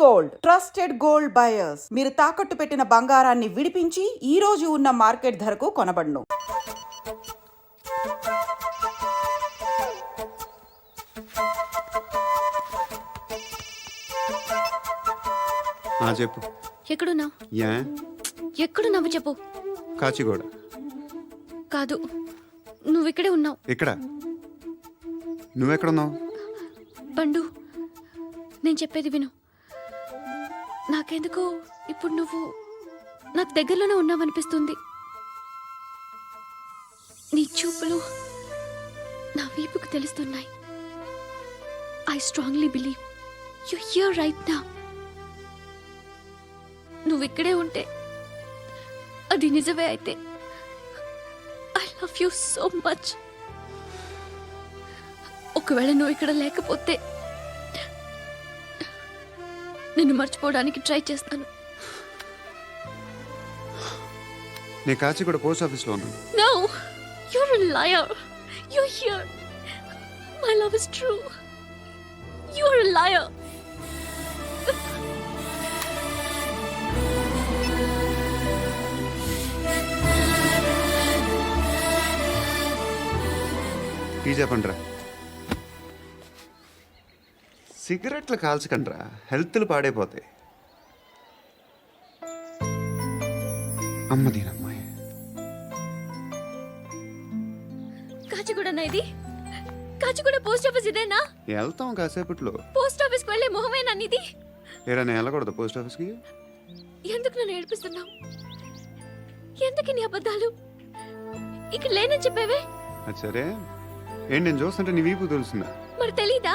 Gold. Trusted gold buyers. మీరు తాకట్టు పెట్టిన బంగారాన్ని విడిపించి ఈ రోజు ఉన్న మార్కెట్ ధరకు కొనబడును. చెప్పు. ఎక్కడున్నావు యా. ఎక్కడున్నావు చెప్పు. కాచిగూడ. కాదు. నువ్వు ఇక్కడే ఉన్నావు. ఇక్కడ? నువ్వెక్కడున్నావు? పండు నేను చెప్పేది విను. నాకెందుకో ఇప్పుడు నువ్వు నాకు దగ్గరలోనే ఉన్నావనిపిస్తుంది. నీ చూపులు నా వీపుకు తెలుస్తున్నాయి. I strongly believe you here right నా నువ్వు ఇక్కడే ఉంటే అది నిజమే అయితే I love you so much ఒకవేళ నువ్వు ఇక్కడ లేకపోతే నిన్ను మర్చిపోవడానికి ట్రై చేస్తాను. నీ కాచి పోస్ట్ ఆఫీస్ ఉన్నాను now liar you here love is true you are liar pizza పండురా సిగరెట్లు కాల్చకండ్రా. హెల్త్లు పాడైపోతాయి. అమ్మ దీనమ్మాయి. కాచిగూడనా ఇది? కాచిగూడ పోస్ట్ ఆఫీస్ ఇదేనా? వెళ్తాం కాసేపట్లో. పోస్ట్ ఆఫీస్కి వెళ్ళే మొహమేనా ఇది ఏరా నేను వెళ్ళకూడదు పోస్ట్ ఆఫీస్కి? ఎందుకు నన్ను ఏడిపిస్తున్నావు? ఎందుకు నీ అబద్ధాలు? ఇక్కడ లేనని చెప్పేవే? అది సరే. ఏంటి నేను చూస్తుంటే నీ వీపు తెలుస్తుందా? మరి తెలీదా?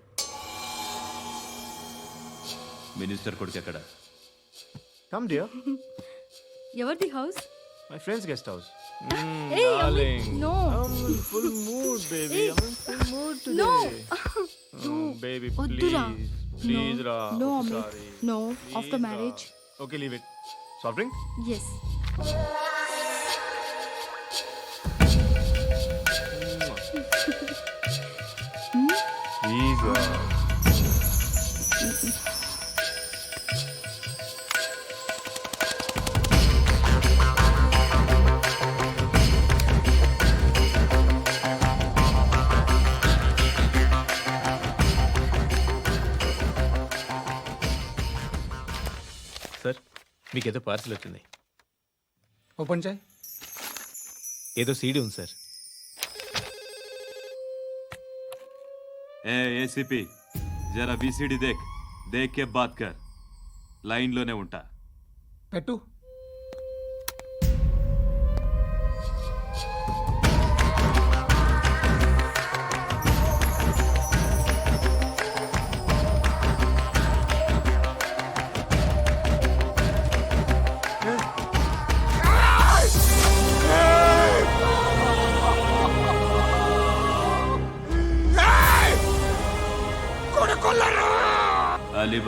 మినిస్టర్ కొడుకు ఎక్కడ? కమ్ డియర్ ఎవరిది house? My friends guest house no. Full mood baby full mood baby వద్దురా. ప్లీజ్ రా No, Amit. No, after marriage. Okay leave it soft drink Yes. Please sir మీకేదో పార్సిల్ వచ్చింది. ఓపెన్ చేయి. ఏదో CD ఉంది sir. ఏ ACP జరా BCD దేక్ దేక్ కే బాత్ లైన్లోనే ఉంటా. పెట్టు.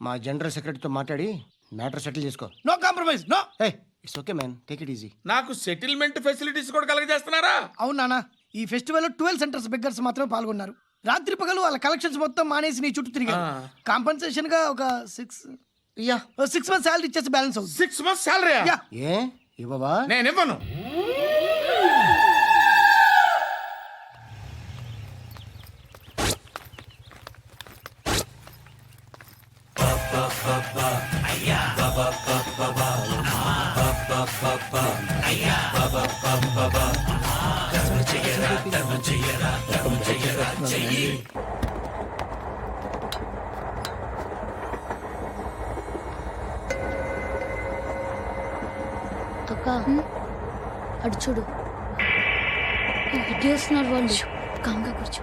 మా జనరల్ సెక్రటరీతో మాట్లాడి మ్యాటర్ సెటిల్ చేసుకో. No compromise no. Hey it's okay man. Take it easy. నాకు సెటిల్మెంట్ ఫెసిలిటీస్ కూడా కలగజేస్తున్నారా? అవును నాన్న ఈ ఫెస్టివల్ ట్వెల్వ్ సెంటర్స్ బిగ్గర్స్ మాత్రమే పాల్గొన్నారు. రాత్రి పగలు వాళ్ళ కలెక్షన్స్ మొత్తం మానేసి నీ చుట్టూ తిరిగారు. ఆ. కాంపన్సేషన్గా ఒక six yeah. Six months salary ఇచ్చేసి బ్యాలెన్స్ అవుతుంది సిక్స్ మంత్స్ శాలరీ యా. ఏ ఇవ్వవా? నేను ఇవ్వను అక్క. అటు చూడు. ఇటు వాళ్ళు? కంగా కూర్చో.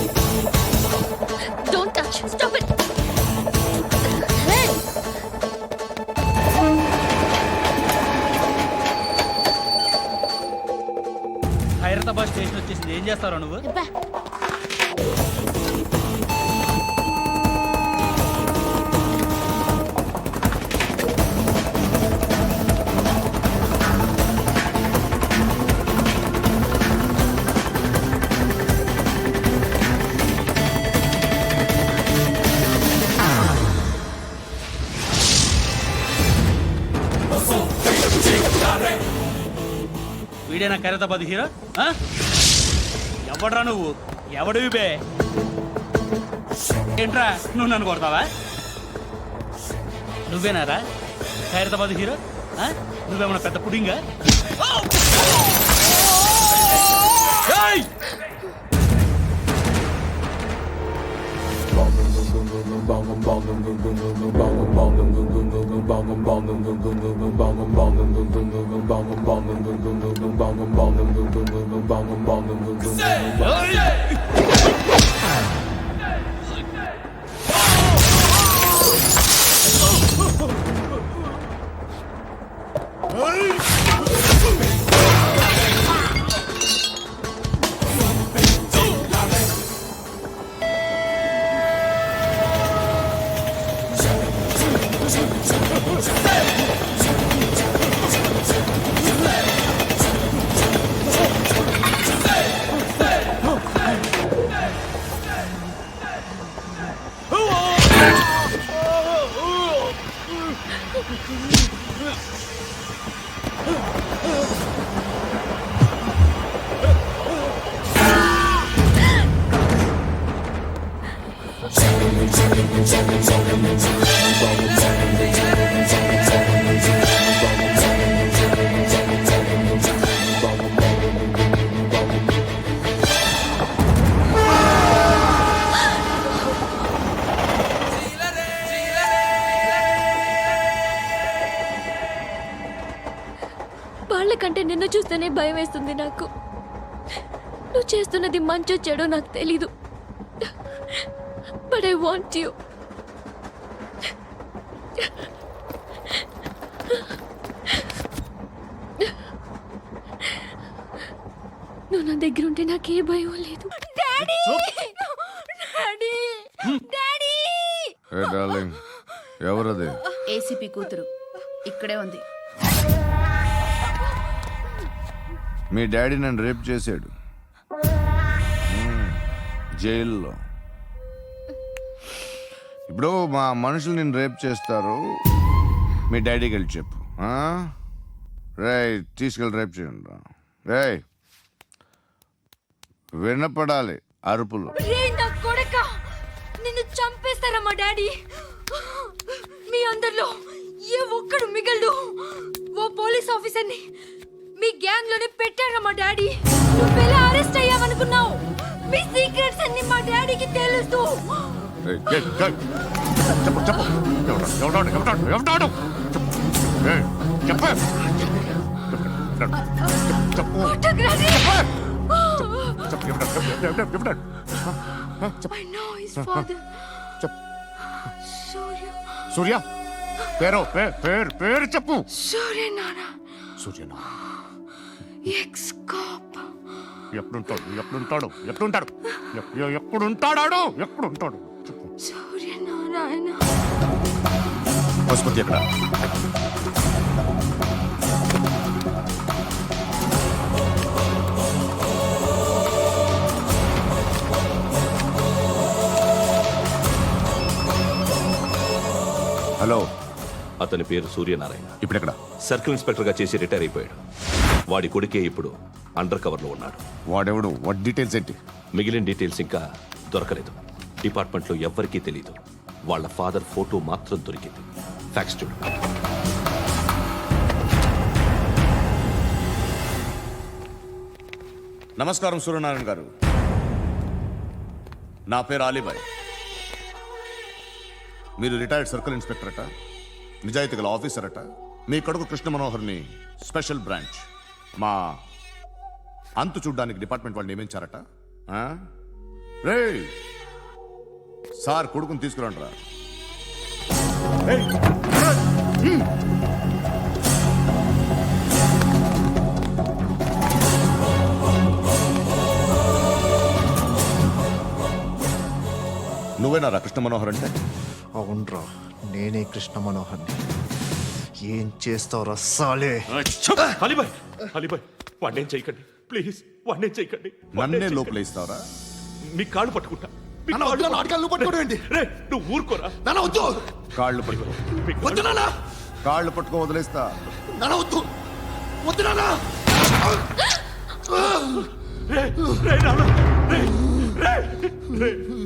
స్టేషన్ వచ్చేసింది. ఏం చేస్తారా నువ్వు? వీడేనా ఖైరతాబాద్ హీరో? ఆ? ఎవడ్రా నువ్వు? ఎవడు బే? ఏంట్రా నువ్వు నన్ను కొడతావా? నువ్వేనారా? ఖైరతాబాద్ హీరో? ఆ? నువ్వేమన్నా పెద్ద పుడింగా? Oh yeah! భయం వేస్తుంది నాకు. నువ్వు చేస్తున్నది మంచో చెడో నాకు తెలీదు. బట్ ఐ వాంట్ యూ నువ్వు నా దగ్గర ఉంటే నాకే భయం లేదు. డాడీ డాడీ డాడీ ఎవరది? ఏసీపీ కూతురు. ఇక్కడే ఉంది. మీ డాడీ నన్ను రేప్ చేశాడు. జైల్లో. ఇప్పుడు మా మనుషులు నేను రేప్ చేస్తారు. మీ డాడీకి వెళ్ళి చెప్పు. రే తీసుకెళ్ళి రేప్ చేయండి రే. వినపడాలి అరుపులు. నిన్ను చంపేస్తారా మా డాడీ? మీ అందరిలో ఏ ఒక్కడు మిగలడు. ఓ పోలీస్ ఆఫీసర్ని మీ గ్యాంగ్లోనే పెట్టారా మా డాడీ? నువ్వెలా అరెస్ట్ అయ్యావనుకున్నావు? మీ సీక్రెట్స్ అన్ని మా డాడీకి తెలుసు. చెప్పు చెప్పు ఎవడు, ఎవడాడు, ఎవడాడు, ఎవడాడు? చెప్పు. చెప్పు. సూర్య. పేరు పేరు పేరు చెప్పు. సూర్య నాన్న సూర్యనా ఎక్స్ కాప్ సూర్యనారాయణ. పశుపతి ఎక్కడ? హలో. అతని పేరు సూర్యనారాయణ. ఇప్పుడు ఎక్కడ సర్కిల్ ఇన్స్పెక్టర్గా చేసి రిటైర్ అయిపోయాడు. వాడి కొడుకే ఇప్పుడు అండర్ కవర్లో ఉన్నాడు. వాడెవడు? వాట్ డీటెయిల్స్ ఏంటి? మిగిలిన డీటెయిల్స్ ఇంకా దొరకలేదు. డిపార్ట్మెంట్లో ఎవ్వరికీ తెలియదు వాళ్ళ ఫాదర్ ఫోటో మాత్రం దొరికింది. ఫ్యాక్స్ చూడు. నమస్కారం సూర్యనారాయణ గారు. నా పేరు అలీబాయ్ మీరు రిటైర్డ్ సర్కిల్ ఇన్స్పెక్టర్ అట నిజాయితీ గల ఆఫీసర్ అట మీ కొడుకు కృష్ణ మనోహర్ని స్పెషల్ బ్రాంచ్ మా అంతు చూడ్డానికి డిపార్ట్మెంట్ వాళ్ళు నియమించారట? రేయ్! సార్ కొడుకుని తీసుకురండి రా నువ్వేనా రా కృష్ణ మనోహర్ అంటే? అవునరా నేనే కృష్ణ మనోహర్ని ఏం చేస్తావురా సాలే? అలీబాయ్ అలీబాయ్ వాడినేం చేయకండి. ప్లీజ్ వాడినేం చేయకండి. నన్నే లోపలేస్తావరా మీ కాళ్ళు పట్టుకుంటా. మీ కాళ్ళు పట్టుకోండి రే నువ్వు ఊరుకోరా. నాన్న వద్దు. కాళ్ళు పట్టుకో. కాళ్ళు- వద్దు నాన్న. కాళ్ళు పట్టుకో వదిలేస్తా. నాన్న వద్దు. వద్దు నాన్న. రే, రే, నాన్న, రే, రే, రే,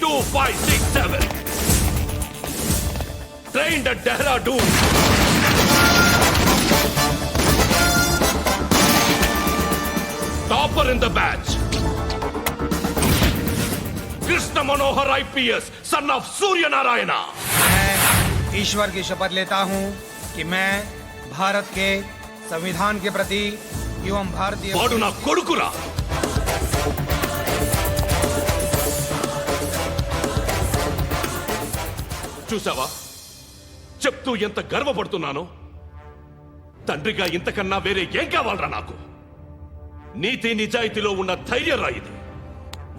two five six seven. Train the Dara Doom. Topper in the batch. Krishna Manohar IPS, son of Surya Narayana. मैं ईश्वर की शपथ लेता हूँ कि मैं भारत के संविधान के प्रति एवं भारतीय कोडुना कुड़कुरा చూసావా చెప్తూ ఎంత గర్వపడుతున్నానో? తండ్రిగా ఇంతకన్నా వేరే ఏం కావాలరా నాకు? నీతి నిజాయితీలో ఉన్న ధైర్యం రా ఇది.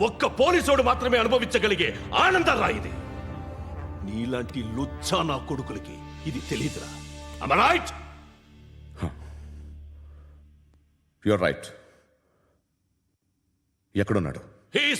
ఒక్క పోలీసోడు మాత్రమే అనుభవించగలిగే ఆనందం రా ఇది. నీలాంటి లుచ్చా నా కొడుకులకి ఇది తెలియదురా. రైట్ యువర్ రైట్ ఎక్కడున్నాడు? He's